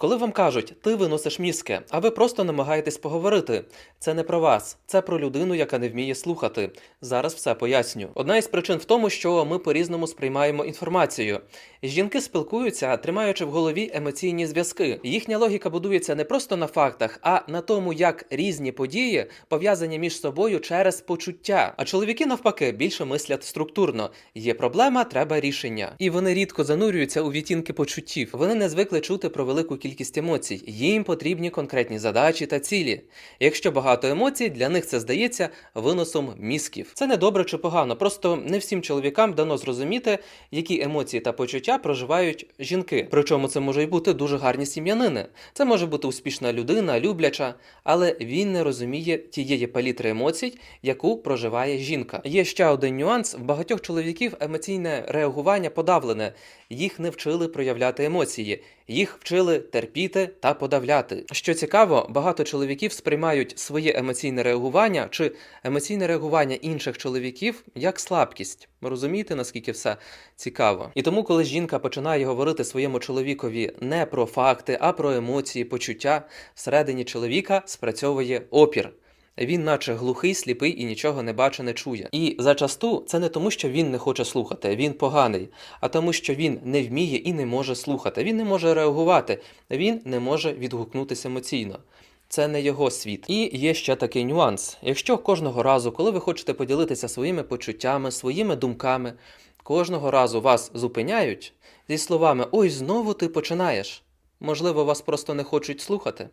Коли вам кажуть, ти виносиш мізки, а ви просто намагаєтесь поговорити, це не про вас, це про людину, яка не вміє слухати. Зараз все поясню. Одна із причин в тому, що ми по-різному сприймаємо інформацію. Жінки спілкуються, тримаючи в голові емоційні зв'язки. Їхня логіка будується не просто на фактах, а на тому, як різні події пов'язані між собою через почуття. А чоловіки навпаки більше мислять структурно. Є проблема, треба рішення. І вони рідко занурюються у відтінки почуттів. Вони не звикли чути про велику кількість емоцій. Їм потрібні конкретні задачі та цілі. Якщо багато емоцій, для них це здається виносом мізків. Це не добре чи погано, просто не всім чоловікам дано зрозуміти, які емоції та почуття проживають жінки. Причому це може й бути дуже гарні сім'янини. Це може бути успішна людина, любляча, але він не розуміє тієї палітри емоцій, яку проживає жінка. Є ще один нюанс: в багатьох чоловіків емоційне реагування подавлене. Їх не вчили проявляти емоції, їх вчили терпіти та подавляти. Що цікаво, багато чоловіків сприймають своє емоційне реагування чи емоційне реагування інших чоловіків як слабкість. Розумієте, наскільки все цікаво? І тому, коли жінка починає говорити своєму чоловікові не про факти, а про емоції, почуття, всередині чоловіка спрацьовує опір. Він, наче глухий, сліпий і нічого не бачить, не чує. І зачасту це не тому, що він не хоче слухати, він поганий, а тому, що він не вміє і не може слухати. Він не може реагувати, він не може відгукнутися емоційно. Це не його світ. І є ще такий нюанс: якщо кожного разу, коли ви хочете поділитися своїми почуттями, своїми думками, кожного разу вас зупиняють зі словами Ой, знову ти починаєш. Можливо, вас просто не хочуть слухати.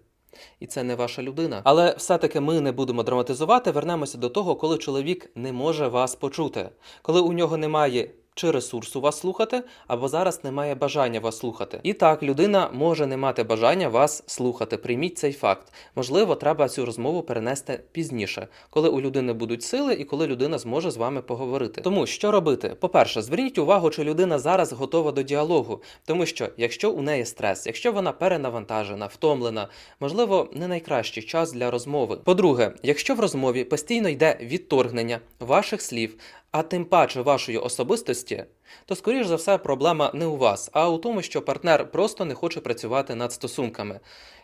І це не ваша людина. Але все-таки ми не будемо драматизувати. Вернемося до того, коли чоловік не може вас почути, коли у нього немає чи ресурсу вас слухати, або зараз немає бажання вас слухати. І так, людина може не мати бажання вас слухати. Прийміть цей факт. Можливо, треба цю розмову перенести пізніше, коли у людини будуть сили і коли людина зможе з вами поговорити. Тому що робити? По-перше, зверніть увагу, чи людина зараз готова до діалогу, тому що якщо у неї стрес, якщо вона перенавантажена, втомлена, можливо, не найкращий час для розмови. По-друге, якщо в розмові постійно йде відторгнення ваших слів, а тим паче вашої особистості, то скоріш за все проблема не у вас, а у тому, що партнер просто не хоче працювати над стосунками.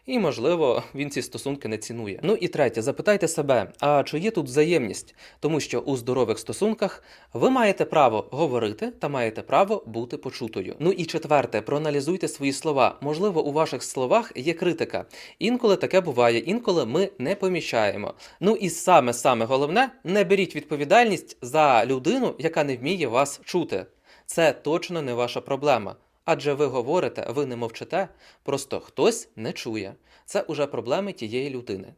І, можливо, він ці стосунки не цінує. Ну і третє, запитайте себе, а чи є тут взаємність? Тому що у здорових стосунках ви маєте право говорити та маєте право бути почутою. Ну і четверте, проаналізуйте свої слова. Можливо, у ваших словах є критика. Інколи таке буває, інколи ми не помічаємо. Ну і саме саме головне, не беріть відповідальність за людину, яка не вміє вас чути. Це точно не ваша проблема. Адже ви говорите, ви не мовчите, просто хтось не чує. Це уже проблеми тієї людини.